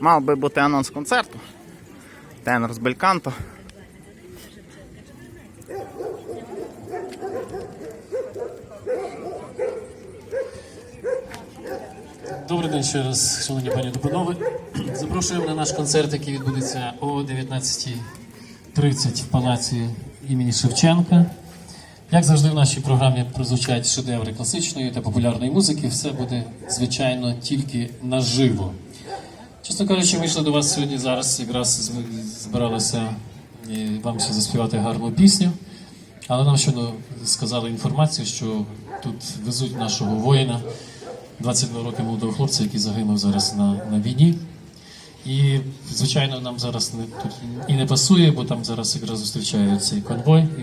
Мав би бути анонс концерту. Тенор з Бельканто. День ще раз, шановні пані та панове. Запрошуємо на наш концерт, який відбудеться о 19.30 в палаці імені Шевченка. Як завжди в нашій програмі прозвучать шедеври класичної та популярної музики, все буде, звичайно, тільки наживо. Чесно кажучи, ми йшли до вас сьогодні зараз, якраз збиралися е, вам ще заспівати гарну пісню. Але нам щойно сказали інформацію, що тут везуть нашого воїна, 22 роки молодого хлопця, який загинув зараз на, на війні. І, звичайно, нам зараз не, тут і не пасує, бо там зараз якраз зустрічає цей конвой. І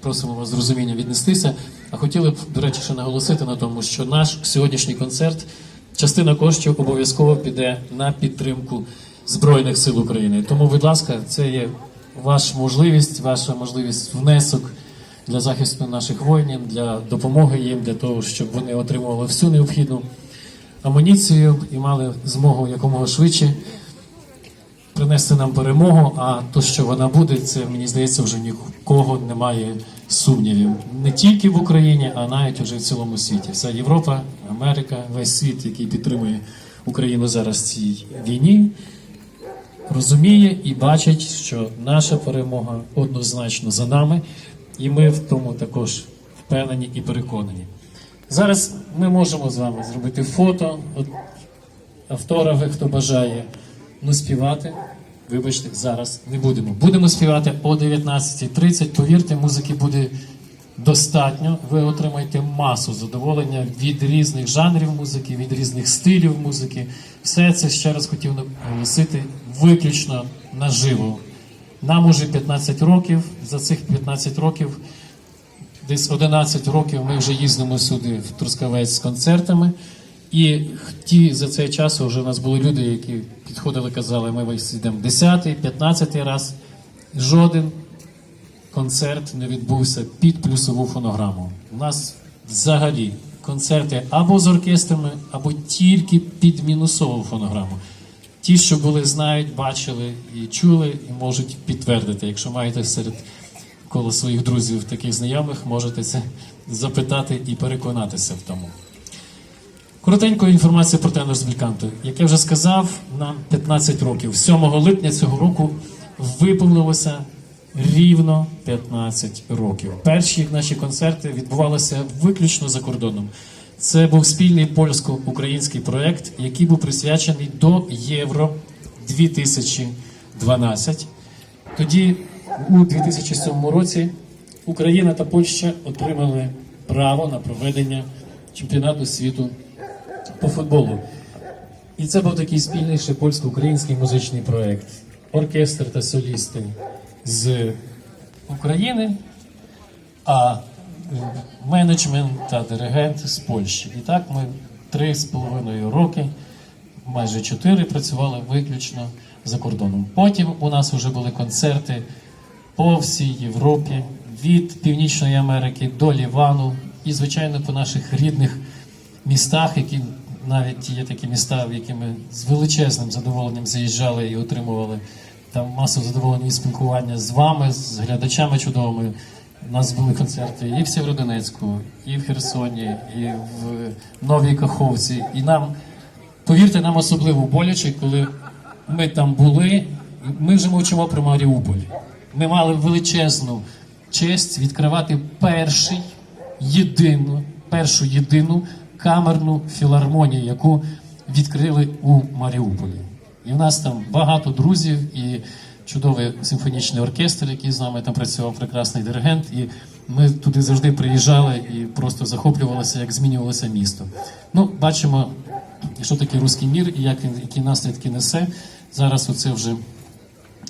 просимо вас з розумінням віднестися. А хотіли б, до речі, ще наголосити на тому, що наш сьогоднішній концерт, частина коштів обов'язково піде на підтримку Збройних сил України. Тому, будь ласка, це є ваша можливість, ваша можливість внесок для захисту наших воїнів, для допомоги їм, для того, щоб вони отримували всю необхідну амуніцію і мали змогу якомога швидше принести нам перемогу. А то, що вона буде, це мені здається, вже нікого немає сумнівів. Не тільки в Україні, а навіть уже в цілому світі. Вся Європа, Америка, весь світ, який підтримує Україну зараз в цій війні, розуміє і бачить, що наша перемога однозначно за нами, і ми в тому також впевнені і переконані. Зараз ми можемо з вами зробити фото, от, автографи, хто бажає. Ну, співати, вибачте, зараз не будемо. Будемо співати о 19.30. Повірте, музики буде достатньо. Ви отримаєте масу задоволення від різних жанрів музики, від різних стилів музики. Все це ще раз хотів наголосити виключно наживо. Нам уже 15 років. За цих 15 років десь 11 років ми вже їздимо сюди в Трускавець з концертами. І ті за цей час вже у нас були люди, які підходили, казали, ми ось йдемо 10, 15 раз. Жоден концерт не відбувся під плюсову фонограму. У нас взагалі концерти або з оркестрами, або тільки під мінусову фонограму. Ті, що були, знають, бачили і чули, і можуть підтвердити. Якщо маєте серед коло своїх друзів таких знайомих, можете це запитати і переконатися в тому. Коротенько інформація про тенор з Бельканто. Як я вже сказав, нам 15 років. 7 липня цього року виповнилося рівно 15 років. Перші наші концерти відбувалися виключно за кордоном. Це був спільний польсько-український проект, який був присвячений до Євро 2012. Тоді, у 2007 році, Україна та Польща отримали право на проведення чемпіонату світу по футболу. І це був такий спільний польсько-український музичний проєкт. Оркестр та солісти з України, а менеджмент та диригент з Польщі. І так ми три з половиною роки, майже чотири, працювали виключно за кордоном. Потім у нас вже були концерти по всій Європі, від Північної Америки до Лівану, і, звичайно, по наших рідних містах, які навіть є такі міста, в які ми з величезним задоволенням заїжджали і отримували там масу задоволення і спілкування з вами, з глядачами чудовими. У нас були концерти і в Сєвєродонецьку, і в Херсоні, і в Новій Каховці. І нам, повірте, нам особливо боляче, коли ми там були. Ми вже мовчимо про Маріуполь. Ми мали величезну честь відкривати перший єдину, першу єдину камерну філармонію, яку відкрили у Маріуполі. І в нас там багато друзів і чудовий симфонічний оркестр, який з нами там працював, прекрасний диригент. І ми туди завжди приїжджали і просто захоплювалися, як змінювалося місто. Ну, бачимо, що таке руський мір і як він які наслідки несе. Зараз оце вже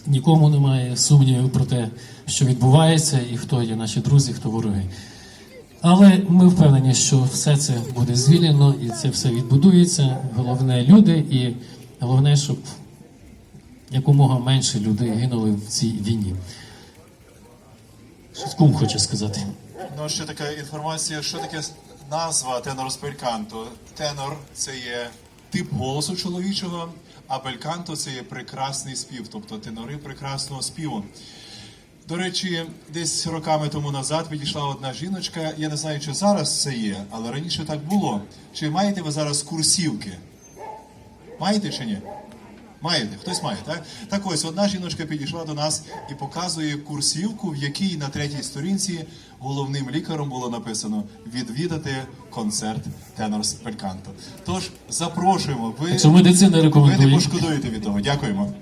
нікому немає сумнівів про те, що відбувається, і хто є наші друзі, хто вороги. Але ми впевнені, що все це буде звільнено і це все відбудується. Головне люди, і головне, щоб якомога менше людей гинули в цій війні. Щось кум хоче сказати. Ну, ще така інформація, що таке назва тенор з бельканто. Тенор це є тип голосу чоловічого, а бельканто це є прекрасний спів, тобто тенори прекрасного співу. До речі, десь роками тому назад підійшла одна жіночка. Я не знаю, чи зараз це є, але раніше так було. Чи маєте ви зараз курсівки? Маєте чи ні? Маєте, хтось має, так? Так ось одна жіночка підійшла до нас і показує курсівку, в якій на третій сторінці головним лікаром було написано відвідати концерт Тенорс Пельканто». Тож запрошуємо. Ви, Що медицина ви не пошкодуєте від того. Дякуємо.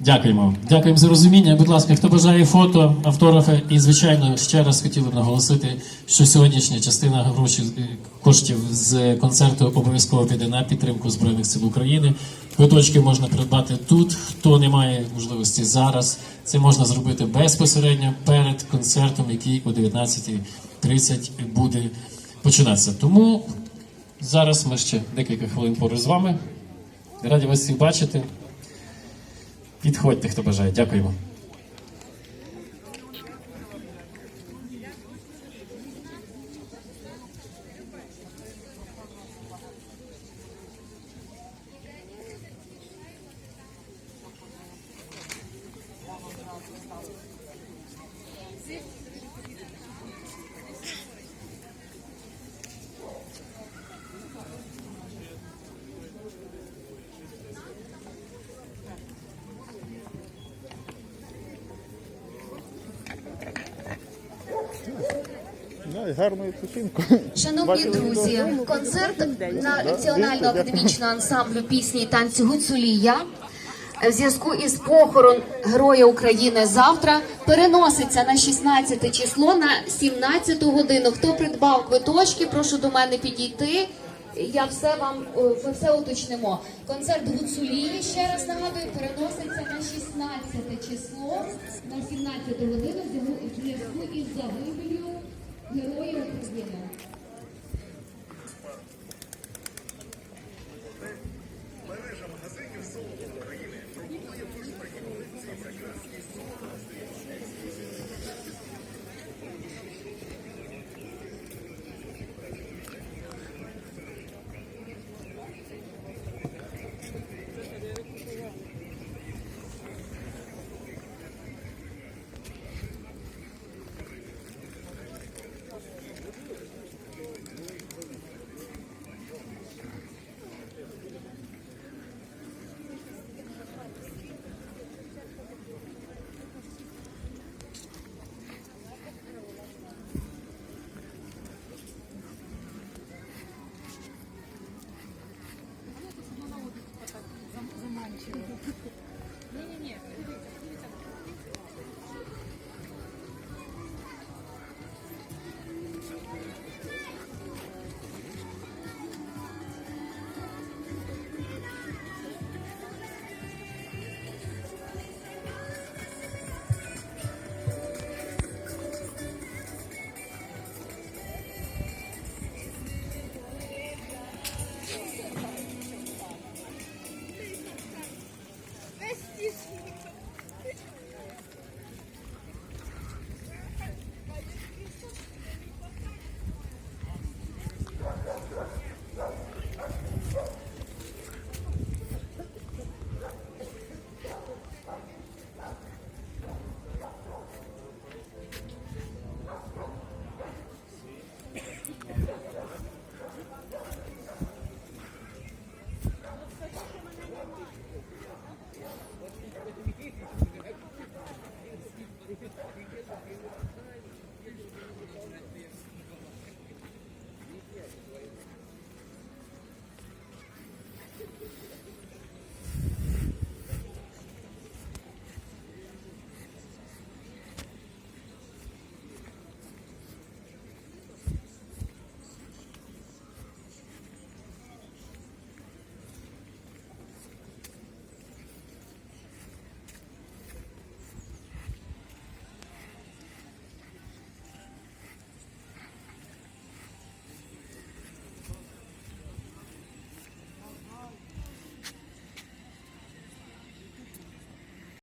Дякуємо. Дякуємо за розуміння. Будь ласка, хто бажає фото, автографи, і звичайно, ще раз хотіли б наголосити, що сьогоднішня частина грошей коштів з концерту обов'язково піде на підтримку Збройних сил України. Квиточки можна придбати тут. Хто не має можливості зараз, це можна зробити безпосередньо перед концертом, який о 19.30 буде починатися. Тому зараз ми ще декілька хвилин поруч з вами. Раді вас всіх бачити. Підходьте, хто бажає. Дякуємо. Thank і гарну відпочинку. Шановні друзі, концерт на національного академічного ансамблю пісні і танцю Гуцулія в зв'язку із похорон Героя України завтра переноситься на 16 число на 17 годину. Хто придбав квиточки, прошу до мене підійти. Я все вам е, ми все уточнимо. Концерт Гуцулії ще раз нагадую, переноситься на 16 число на 17 годину в зв'язку Героїв України.